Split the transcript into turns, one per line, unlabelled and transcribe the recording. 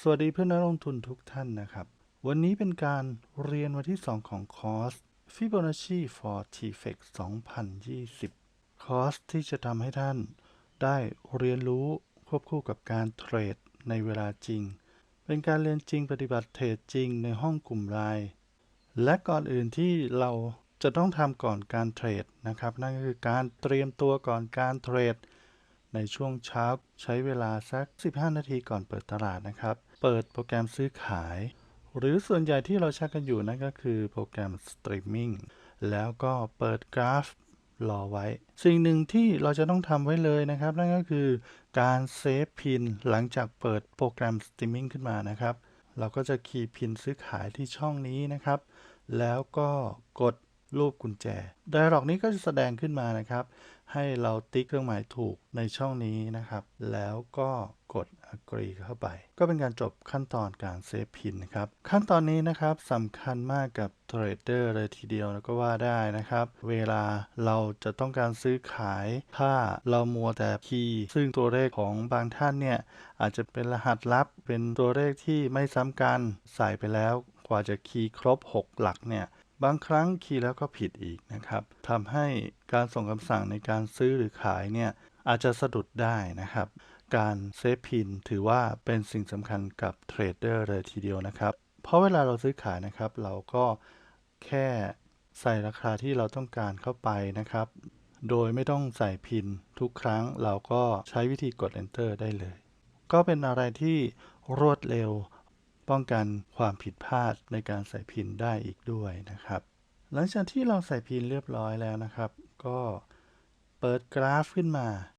สวัสดีเพื่อนนักลงทุนทุกท่านนะครับ วันนี้เป็นการเรียนวันที่ 2 ของคอร์ส Fibonacci for TFX 2020 คอร์สที่จะทำให้ท่านได้เรียนรู้ควบคู่กับการเทรดในเวลาจริง เป็นการเรียนจริงปฏิบัติเทรดจริงในห้องกลุ่มไลน์และก่อนอื่นที่เราจะต้องทำก่อนการเทรดนะครับ นั่นก็คือการเตรียมตัวก่อนการเทรด ในช่วงเช้าใช้เวลาสัก 15 นาทีก่อนเปิดตลาดนะครับ เปิดโปรแกรมซื้อขาย หรือส่วนใหญ่ที่เราใช้กันอยู่นั่นก็คือโปรแกรมสตรีมมิ่งแล้วก็เปิดกราฟรอไว้ สิ่งหนึ่งที่เราจะต้องทำไว้เลยนะครับ นั่นก็คือการเซฟพินหลังจากเปิดโปรแกรมสตรีมมิ่งขึ้นมานะครับ เราก็จะคีย์พินซื้อขายที่ช่องนี้นะครับ แล้วก็กด รูปกุญแจไดร็อกนี้ก็จะแสดงขึ้นมานะครับ ให้เราติ๊กเครื่องหมายถูกในช่องนี้นะครับ แล้วก็กด agree เข้าไป ก็เป็นการจบขั้นตอนการเซฟพินนะครับ ขั้นตอนนี้นะครับสำคัญมากกับเทรดเดอร์เลยทีเดียวแล้วก็ว่าได้นะครับ เวลาเราจะต้องการซื้อขาย ถ้าเรามัวแต่คีย์ซึ่งตัวเลขของบางท่านเนี่ย อาจจะเป็นรหัสลับ เป็นตัวเลขที่ไม่ซ้ำกัน ใส่ไปแล้วกว่าจะคีย์ครบ 6 หลักเนี่ย บางครั้งคีย์แล้วก็ผิดอีกนะครับทำให้การส่งคำสั่งในการซื้อหรือขายเนี่ยอาจจะสะดุดได้นะครับ การเซฟพินถือว่าเป็นสิ่งสำคัญกับเทรดเดอร์เลยทีเดียวนะครับ เพราะเวลาเราซื้อขายนะครับ เราก็แค่ใส่ราคาที่เราต้องการเข้าไปนะครับ โดยไม่ต้องใส่พินทุกครั้งเราก็ใช้วิธีกด enter ได้เลย ก็เป็นอะไรที่รวดเร็ว ป้องกันความผิดพลาดในการใส่พินได้อีกด้วยนะครับ หลังจากที่เราใส่พินเรียบร้อยแล้วนะครับ ก็เปิดกราฟขึ้นมา